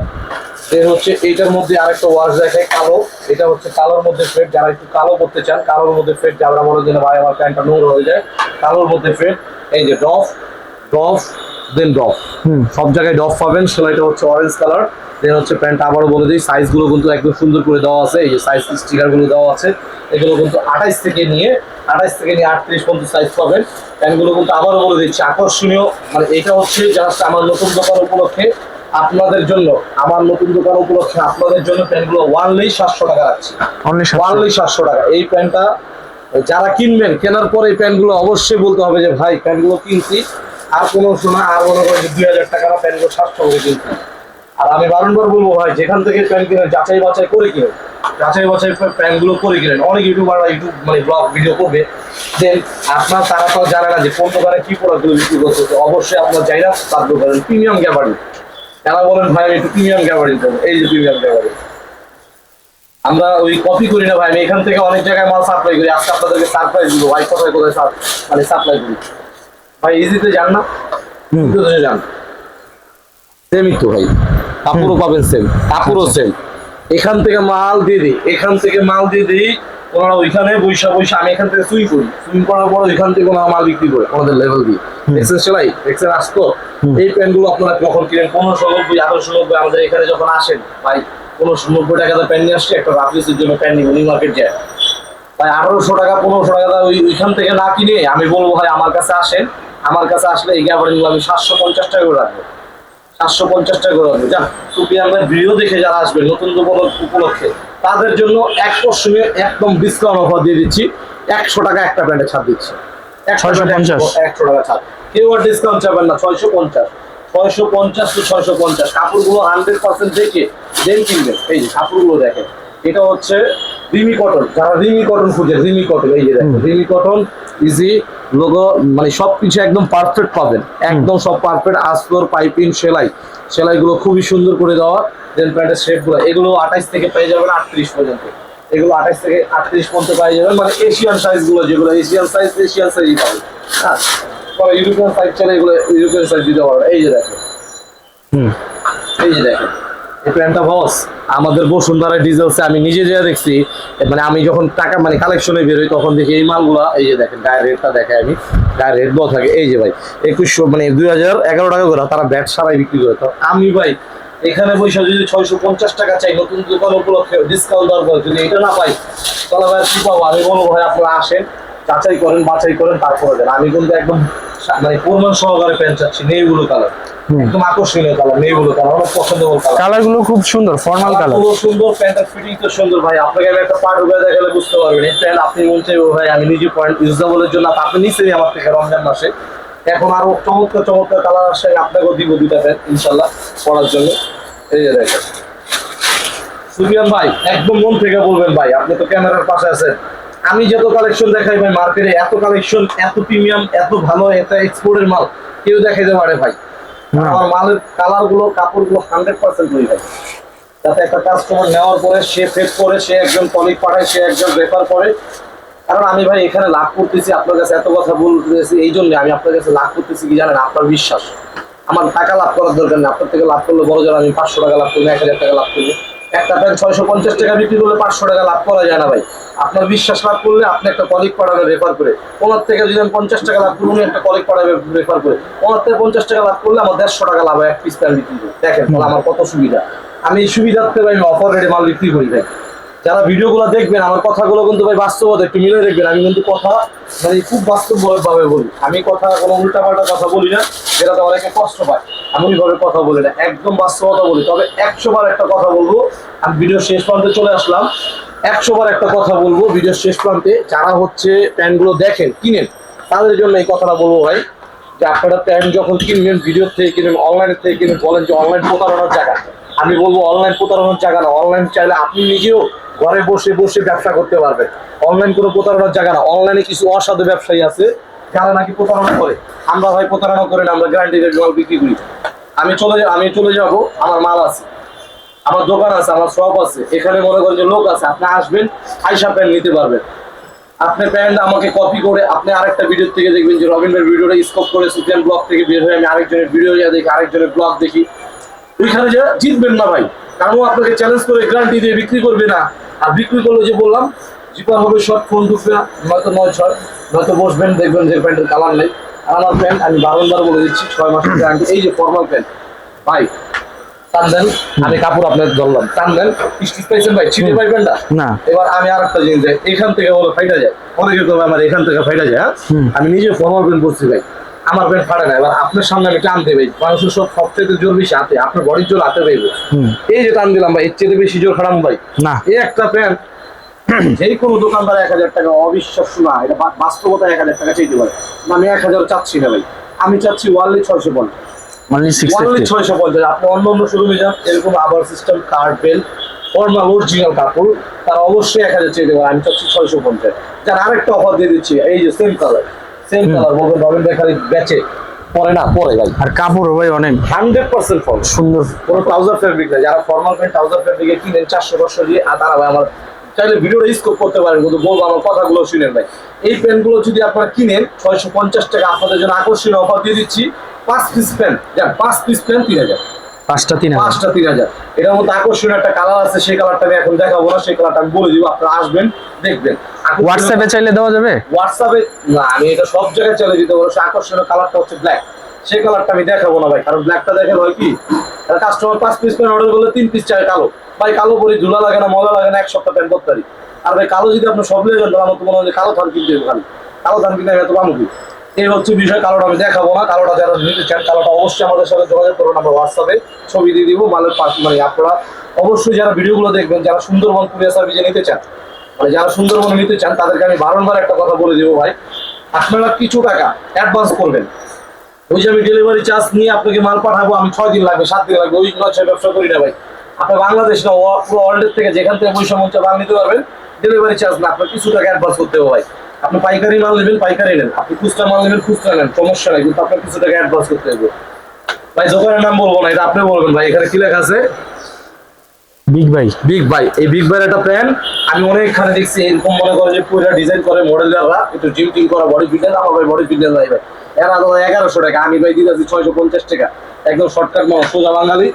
S1: এর হচ্ছে এইটার মধ্যে আরেকটা ওয়াশ দেখায় কালো। এটা হচ্ছে কালোর মধ্যে ফেট যারা একটু কালো করতে চান কালোর মধ্যে ফেট যারা মনে যেন ভাই আমার প্যান্টটা নোংরা হয়ে যায় কালোর মধ্যে ফেট এই যে ডফ ডফ দেন ডফ। সব জায়গায় ডফ পাবেন। সেলাইটা হচ্ছে অরেঞ্জ কালার দেন হচ্ছে প্যান্ট আবারও বলে দিই সাইজগুলো কিন্তু একদম সুন্দর করে দেওয়া আছে। এই যে সাইজ স্টিকারগুলো দেওয়া আছে। এগুলো কিন্তু আঠাইশ থেকে নিয়ে আঠাইশ থেকে নিয়ে আটত্রিশ পর্যন্ত সাইজ পাবেন। প্যান্টগুলো কিন্তু আবারও বলে দিচ্ছি আকর্ষণীয়। মানে এটা হচ্ছে জাস্ট আমার নতুন দোকান উপলক্ষে আপনাদের জন্য আমার নতুন দোকান উপলক্ষে আপনাদের জন্য প্যান্টগুলো ওয়ানলি সাতশো টাকা রাখছি। ওয়ানলি সাতশো টাকা। এই প্যান্টটা যারা কিনবেন কেনার পরে এই প্যান্টগুলো অবশ্যই বলতে হবে যে ভাই প্যান্টগুলো কিনছি। আর কোনো শোনা আর মনে করেন দুই হাজার টাকা না প্যান্টগুলো সাতশো করে কিনছি আর আমি বারংবার বলব ভাই, যেখান থেকে প্যান্ট কিনে যাচাই বাছাই করে কিনে যাচাই বাছাই প্যান্টগুলো করে কিনেন। অনেক ইউটিউবাররা ইউটিউব মানে ব্লগ ভিডিও করবে। দেন আপনার, তারা তো জানে না যে কোন দোকানে কি প্রোডাক্টগুলো বিক্রি করছে অবশ্যই আপনার চাই না, তার দোকানে প্রিমিয়াম গ্যাবারি। তারা বলেন, ভাই, আমি একটু প্রিমিয়াম গ্যাবারি দেবো এই যে প্রিমিয়াম গ্যাবারি। আমরা ওই কপি করি না ভাই। আমি এখান থেকে অনেক জায়গায় মাল সাপ্লাই করি। আজকে আপনাদেরকে সারপ্রাইজ দিব। ভাই, কোথায় কোথায় মানে সাপ্লাই করি? ভাই ইজিতে যান না? যান। সেমই তো ভাই। কাপড়ও পাবেন সেম কাপড়ও সেম এখান থেকে মাল দিয়ে দিই এখান থেকে মাল দিয়ে দিই। ওনারা ওইখানে বৈশা বৈশা আমি এখান থেকে সুইং করি। সুইং করার পর ওইখান থেকে ওনারা মাল বিক্রি করে আমাদের লেভেল দিয়ে এক্সেল সেলাই এক্সেল আসতো? এই প্যান্টগুলো আপনারা কখন কিনেন পনেরোশো নব্বই আঠারোশো নব্বই আমাদের এখানে যখন আসেন ভাই পনেরোশো নব্বই টাকা প্যান্ট নিয়ে আসছে একটা রাফিসের জন্য প্যান্ট নিব নিউ মার্কেট যায়। ভাই আঠারোশো টাকা পনেরোশো টাকা ওইখান থেকে না কিনে আমি বলব ভাই আমার কাছে আসেন। আমার কাছে আসলে এই গ্যাবারিং আমি সাতশো পঞ্চাশ টাকা করে রাখব। সাতশো পঞ্চাশ টাকা করে রাখব। যান সুপিয়ামের ভিডিও দেখে যারা আসবে নতুন উপলক্ষ- উপলক্ষে তাদের জন্য এক পশ্চিমে একদম ডিসকাউন্ট অফার দিয়ে দিচ্ছি। একশো টাকা একটা প্যান্টে ছাড় দিচ্ছি। একশো
S2: 650
S1: একশো টাকা ছাড়। কেউ আর ডিসকাউন্ট চাবেন না ছয়শো পঞ্চাশ। ছয়শো পঞ্চাশ টু ছয়শো পঞ্চাশ। কাপড়গুলো হান্ড্রেড পার্সেন্ট দেখে দেন কিনবেন। এই যে কাপড়গুলো দেখেন এটা হচ্ছে রিমি কটন। যারা রিমি কটন খুঁজে রিমি কটন এই যে দেখেন রিমি কটন ইজি লোগো মানে সবকিছু একদম পারফেক্ট পাবেন। একদম সব পারফেক্ট আস্তর পাইপিং সেলাই। সেলাইগুলো খুবই সুন্দর করে দেওয়া। দেন প্যান্টের শেপগুলো এগুলো আঠাইশ থেকে পেয়ে যাবেন আটত্রিশ পর্যন্ত। এগুলো আঠাইশ থেকে আটত্রিশ পর্যন্ত পেয়ে যাবেন। মানে এশিয়ান সাইজগুলো যেগুলো এশিয়ান সাইজ এশিয়ান সাইজই পাবেন। হ্যাঁ? পরে ইউরোপিয়ান সাইজ চলে এগুলো ইউরোপিয়ান সাইজ দিতে পারবেন। এই যে দেখেন।
S2: হুম।
S1: এই যে দেখেন। এই বস, আমাদের বসুন্ধরা ডিজেলসে আমি নিজে যা দেখছি। মানে আমি যখন টাকা মানে কালেকশনে বেরোই, তখন দেখি এই মালগুলা, এই যে দেখেন, গায়ের রেটটা দেখাই আমি, গায়ের রেট দেওয়া থাকে। এই যে ভাই, একুশশো মানে দুই হাজার এগারো টাকা করে তারা ব্যাট সারাই বিক্রি করে। তো আমি ভাই, এখানে পয়সা যদি ছয়শো পঞ্চাশ টাকা চাই, নতুন দোকান উপলক্ষে ডিসকাউন্ট দেওয়ার পর যদি এটা না পাই, তাহলে ভাই কি পাবো? আমি বলব ভাই, আপনারা আসেন, যাচাই করেন, বাছাই করেন, তারপরে দেন। আমি কিন্তু একদম মানে পরিমাণ সহকারে প্যান্ট চাচ্ছি নেইগুলো কালার। একদম আকর্ষণীয় কালার নেইগুলো কালার আমার পছন্দের কালার।
S2: কালারগুলো খুব সুন্দর ফর্মাল কালার।
S1: পুরো সুন্দর প্যান্টের ফিটিং তো সুন্দর ভাই। আপনাকে আমি একটা পার্ট দেখালে বুঝতে পারবেন এই প্যান্ট আপনি চাইব ভাই আমি নিজে পয়েন্ট ইউজেবলের জন্য আপনি নিচ্ছেনই আমার থেকে রমজান মাসে। এখন আরও চমৎকার চমৎকার কালার আসছে আপনাকেও দিব দুইটা প্যান্ট ইনশাল্লাহ পরার জন্য। এই যে দেখেন। সুফিয়ান ভাই একদম মন থেকে বলবেন ভাই আপনি তো ক্যামেরার পাশে আছেন। আমি যত কালেকশন দেখাই ভাই মার্কেটে এত কালেকশন এত প্রিমিয়াম এত ভালো এত এক্সপোর্টের মাল কেউ দেখাইতে পারে ভাই। আমার মালের কালারগুলো কাপড়গুলো হান্ড্রেড পার্সেন্ট হয়ে যায়। যাতে একটা কাস্টমার নেওয়ার পরে সে ফেস করে সে একজন কলিগ পাঠায় সে একজন রেফার করে। কারণ আমি ভাই এখানে লাভ করতেছি আপনার কাছে এত কথা বলতেছি এই জন্য আমি আপনার কাছে লাভ করতেছি কি জানেন? আপনার বিশ্বাস। আমার টাকা লাভ করার দরকার নেই আপনার থেকে লাভ করলে বড় যারা আমি পাঁচশো টাকা লাভ করব এক হাজার টাকা লাভ করব। একটা প্যান্ট ছয়শো পঞ্চাশ টাকা বিক্রি করলে পাঁচশো টাকা লাভ করা যায় না ভাই। আপনার বিশ্বাস লাভ করলে আপনি একটা কলিক পাঠাবেন রেফার করে। ওনার থেকে যদি আমি পঞ্চাশ টাকা লাভ করুন একটা কলিক পাঠাবে রেফার করে। ওনার থেকে পঞ্চাশ টাকা লাভ করলে আমার দেড়শো টাকা লাভ হয়, এক পিস প্যান্ট বিক্রি করে। দেখেন আমার কত সুবিধা। আমি এই সুবিধার্থে ভাই অফার রেটে মাল বিক্রি করি ভাই। যারা ভিডিওগুলো দেখবেন, আমার কথাগুলো কিন্তু ভাই বাস্তবতা, একটু মিলে দেখবেন। আমি কিন্তু কথা মানে খুব বাস্তব ভাবে বলি। আমি কথা, কোনো উল্টাপাল্টা কথা বলি না যেটাতে অনেকে কষ্ট পায়। আমি ওইভাবে কথা বলি না, একদম বাস্তবতা বলি। তবে একশো বার একটা কথা বলব, আমি ভিডিও শেষ প্রান্তে চলে আসলাম। একশো বার একটা কথা বলব ভিডিও শেষ প্রান্তে। যারা হচ্ছে প্যান্টগুলো দেখেন, কিনেন, তাদের জন্য এই কথাটা বলব ভাই, যে আপনারা প্যান্ট যখন কিনবেন, ভিডিও থেকে কিনবেন অনলাইন থেকে কিনবেন বলেন যে অনলাইন প্রতারণার জায়গা। আমি বলব অনলাইন প্রতারণার জায়গা না, অনলাইন চাইলে আপনি নিজেও ঘরে বসে বসে ব্যবসা করতে পারবেন অনলাইন কোনো প্রতারণার জায়গা না। অনলাইনে কিছু অসাধু ব্যবসায়ী আছে, যারা নাকি প্রতারণা করে। আমরা ভাই প্রতারণা করে না, আমরা গ্যারান্টি মাল বিক্রি করি। আমি চলে আমি চলে যাব, আমার মাল আছে। আমার দোকান আছে, আমার শপ আছে। এখানে মনে করেন যে লোক আছে, আপনি আসবেন, আইসা প্যান্ট নিতে পারবেন। আপনি প্যান্ট আমাকে কপি করে আপনি আরেকটা ভিডিও থেকে দেখবেন যে রবিন ভাই ভিডিওটা স্কোপ করে সুফিয়ান ব্লগ থেকে বের হয়ে আমি আরেকজনের ভিডিও দেখি, আরেকজনের ব্লগ দেখি। ওইখানে যে জিতবেন না ভাই। কারণ আপনাকে চ্যালেঞ্জ করে গ্যারান্টি দিয়ে বিক্রি করবে না। আর বিক্রি করলে যে বললাম জিপার হবে শর্ট ফোন ঢুকবে না। নয়তো নয় ছয় নয়তো বসবেন দেখবেন যে প্যান্টের কালার নেই। আর আমার প্যান্ট আমি বারংবার বলে দিচ্ছি ছয় মাসের গ্যারান্টি এই যে ফর্মাল প্যান্ট ভাই টান দেন আমি কাপড় আপনার ধরলাম। টান দেন স্টিচ পাইছেন ভাই ছিটে পাই প্যান্টটা
S2: না?
S1: এবার আমি আর একটা জিনিস যাই এখান থেকে বলো ফাইটা যায়। অনেকে তো আমার এখান থেকে ফাইটা যায় আমি নিজে ফর্মাল প্যান্ট করছি ভাই। আমার প্যান্ট ফাটে না এবার আপনার সামনে আমি টানতে ভাই মানুষের সব সবচেয়ে জোর বেশি হাতে আপনার বডির জোর হাতে
S2: হুম।
S1: এই যে টান দিলাম ভাই এর চেয়ে বেশি জোর খারাপ ভাই।
S2: না।
S1: এই একটা প্যান্ট যেই কোনো দোকানদার এক হাজার টাকা অবিশ্বাস্য না এটা বাস্তবতা এক হাজার টাকা চাইতে পারে। না, আমি এক হাজার চাচ্ছি না ভাই। আমি চাচ্ছি ওয়ানলি ছয়শো পঞ্চাশ।
S2: অনলি
S1: ওয়ানলি ছয়শো পঞ্চাশ। আপনি অন্য অন্য শোরুমে যান এরকম আবার সিস্টেম কার্ড বেল ফর্মাল অরিজিনাল কাপড় তারা অবশ্যই এক হাজার চেয়ে দেবো আমি চাচ্ছি ছয়শো পঞ্চাশ। যার আরেকটা অফার দিয়ে দিচ্ছি এই যে সেম কালার সেম কালার বলবেন রবিন বেকারি বেচে। পরে না পরে ভাই।
S2: আর কাপড়ও ভাই অনেক।
S1: হান্ড্রেড পার্সেন্ট ফর্ম
S2: সুন্দর।
S1: কোনো ট্রাউজার ফেব্রিক না যারা ফর্মাল প্যান্ট ট্রাউজার ফেব্রিকে কিনেন চারশো পাঁচশো দিয়ে আর তারা ভাই আমার চাইলে ভিডিওটা স্কোপ করতে পারেন কিন্তু বলব আমার কথাগুলো শুনেন ভাই। এই প্যান্টগুলো যদি আপনারা কিনেন ছয়শো পঞ্চাশ টাকা আপনাদের জন্য আকর্ষণীয় অফার দিয়ে দিচ্ছি পাঁচ পিস প্যান্ট যান পাঁচ পিস প্যান্ট তিন হাজার।
S2: পাঁচটা তিন
S1: পাঁচটা তিন হাজার। এটার মধ্যে আকর্ষণীয় একটা কালার আছে সেই কালারটা আমি এখন দেখাবো না সেই কালারটা আমি বলে দিব আপনারা আসবেন দেখবেন।
S2: হোয়াটসঅ্যাপে চাইলে দেওয়া যাবে?
S1: হোয়াটসঅ্যাপে না আমি এটা সব জায়গায় চলে দিতে পারব আকর্ষণীয় কালারটা হচ্ছে ব্ল্যাক সেই কালারটা আমি দেখাবো না ভাই কারণ ব্ল্যাকটা দেখে হয় কি? কাস্টমার পাঁচ পিস প্যান্ট অর্ডার করলে তিন পিস চাই কালো। ভাই কালো পরে ধুলা লাগে না মজা লাগে না এক সপ্তাহ প্যান্ট করতে পারি আর ভাই কালো যদি আপনি সব লিয়ে যান আমার তো মনে হয় কালো ধান কিনতে হবে খালি। কালো ধান কিনে আমি এত পাবো কি? এই হচ্ছে বিষয়, কালোটা আমি দেখাবো না, কালোটা যারা নিতে চান, কালোটা অবশ্যই আমাদের সাথে যোগাযোগ করুন, আমরা হোয়াটসঅ্যাপে ছবি দিয়ে দিব, মালের পাশ মানে আপনারা অবশ্যই যারা ভিডিওগুলো দেখবেন, যারা সুন্দরবন সার্ভিসে নিতে চান মানে যারা সুন্দরবনে নিতে চান, তাদেরকে আমি বারংবার একটা কথা বলে দেবো ভাই, আপনারা কিছু টাকা অ্যাডভান্স করবেন। ওই যে আমি ডেলিভারি চার্জ নিয়ে আপনাকে মাল পাঠাবো, আমি ছয় দিন লাগবে, সাত দিন লাগবে, ওই ব্যবসা করি না ভাই। আপনি বাংলাদেশ না ওয়ার্ল্ডের থেকে যেখান থেকে পয়সা মঞ্চে মাল নিতে পারবেন ডেলিভারি চার্জ না, আপনার কিছু টাকা অ্যাডভান্স করতে হবে ভাই। আপনি পাইকারি মাল নেবেন পাইকারি নেন। আপনি খুচরা মাল নেবেন খুচরা নেন সমস্যা নাই কিন্তু আপনার কিছু টাকা অ্যাডভান্স করতে হবে ভাই দোকানের নাম বলব না এটা আপনি বলবেন ভাই এখানে কি লেখা আছে?
S2: বিগ ভাই।
S1: বিগ বাই এই বিগ একটা প্যান্ট আমি অনেকখানে দেখছি এরকম মনে করে যে পুরো ডিজাইন করে মডেলাররা একটু জিম টিম করা বডি ফিটনেস আমার ভাই বডি ফিটনেস ভাই। এরা তো এগারোশো টাকা আমি ভাই দিতেছি ছয়শো পঞ্চাশ টাকা। একদম শর্টকাট মানুষ সোজা বাঙালি।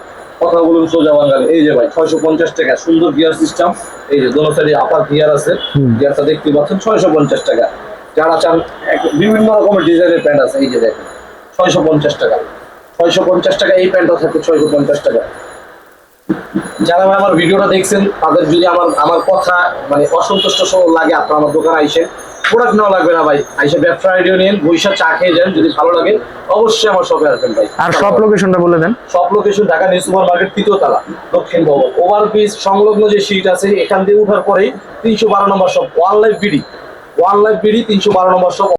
S1: কথা বলুন সোজা বাঙালি। এই যে ভাই ছয়শো পঞ্চাশ টাকা সুন্দর গিয়ার সিস্টেম এই যে দোনো সাইডে আপার গিয়ার আছে। গিয়ারটা দেখতে পাচ্ছেন ছয়শো পঞ্চাশ টাকা। যারা চান বিভিন্ন রকমের ডিজাইনের প্যান্ট আছে এই যে দেখেন ছয়শো পঞ্চাশ টাকা। ছয়শো পঞ্চাশ টাকা এই প্যান্টটা থাকে ছয়শো পঞ্চাশ টাকা। যারা ভাই আমার ভিডিওটা দেখছেন তাদের যদি আমার আমার কথা মানে অসন্তুষ্ট সহ লাগে আপনার আমার দোকানে আইসেন। প্রোডাক্ট নেওয়া লাগবে না ভাই। আইসা ব্যবসা আইডিয়া নিন বৈশা চা খেয়ে যান যদি ভালো লাগে অবশ্যই আমার শপে আসবেন ভাই।
S2: আর সব লোকেশনটা বলে দেন।
S1: সব location Dhaka new super market তৃতীয় তালা দক্ষিণ ভবন। ওভার ব্রিজ সংলগ্ন যে সিট আছে এখান দিয়ে উঠার পরেই তিনশো বারো number shop one life BD one life BD তিনশো বারো নম্বর শপ